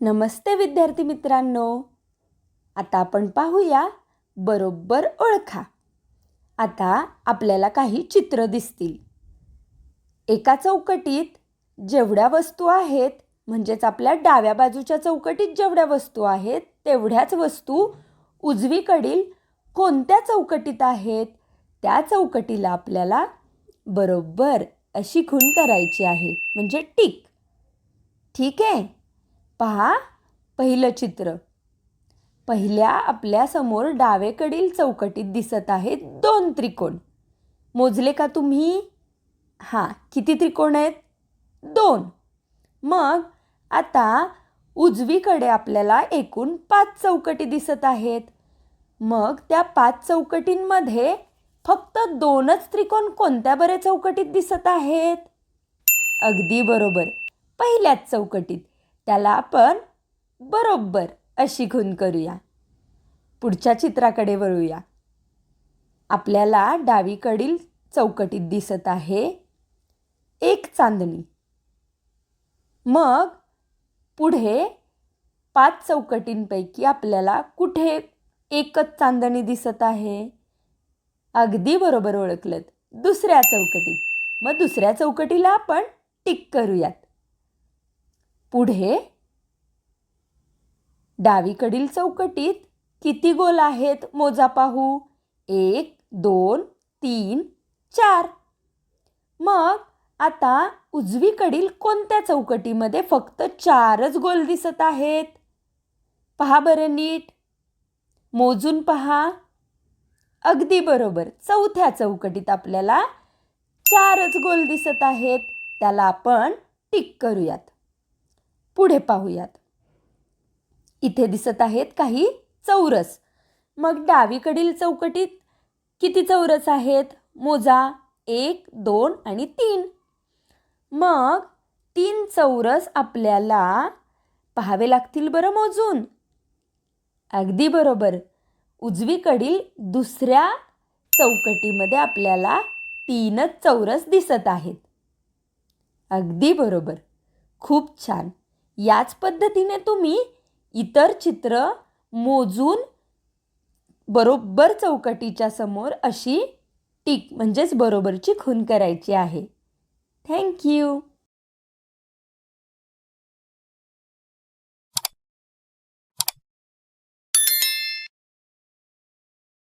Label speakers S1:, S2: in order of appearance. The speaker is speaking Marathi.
S1: नमस्ते विद्यार्थी मित्रांनो. आता आपण पाहूया बरोबर ओळखा. आता आपल्याला काही चित्र दिसतील. एका चौकटीत जेवढ्या वस्तू आहेत म्हणजेच आपल्या डाव्या बाजूच्या चौकटीत जेवढ्या वस्तू आहेत तेवढ्याच वस्तू उजवीकडील कोणत्या चौकटीत आहेत त्या चौकटीला आपल्याला बरोबर अशी खून करायची आहे म्हणजे टिक. ठीक आहे? पहा पहिलं चित्र. पहिल्या आपल्यासमोर डावेकडील चौकटीत दिसत आहेत दोन त्रिकोण. मोजले का तुम्ही? हां किती त्रिकोण आहेत? दोन. मग आता उजवीकडे आपल्याला एकूण पाच चौकटी दिसत आहेत. मग त्या पाच चौकटींमध्ये फक्त दोनच त्रिकोण कोणत्या बरे चौकटीत दिसत आहेत? अगदी बरोबर. पहिल्याच चौकटीत. त्याला आपण बरोबर अशी खून करूया. पुढच्या चित्राकडे वळूया. आपल्याला डावीकडील चौकटीत दिसत आहे एक चांदणी. मग पुढे पाच चौकटींपैकी आपल्याला कुठे एकच चांदणी दिसत आहे? अगदी बरोबर ओळखलं दुसऱ्या चौकटीत. मग दुसऱ्या चौकटीला आपण टिक करूयात. पुढे? डावीकडील चौकटीत किती गोल आहेत मोजा पाहू? एक दोन तीन चार. मग आता उजवीकडील कोणत्या चौकटीमध्ये फक्त चारच गोल दिसत आहेत? पहा बरं नीट. मोजून पहा. अगदी बरोबर. चौथ्या चौकटीत आपल्याला चारच गोल दिसत आहेत. त्याला आपण टिक करूयात. पुढे पाहूयात. इथे दिसत आहेत काही चौरस. मग डावीकडील चौकटीत किती चौरस आहेत? मोजा एक दोन आणि तीन. मग तीन चौरस आपल्याला पाहावे लागतील बरं मोजून. अगदी बरोबर. उजवीकडील दुसऱ्या चौकटीमध्ये आपल्याला तीनच चौरस दिसत आहेत. अगदी बरोबर. खूप छान. याच पद्धतीने तुम्ही इतर चित्र मोजून बरोबर चौकटीच्या समोर अशी टिक म्हणजेच बरोबरची खून करायची आहे. थँक्यू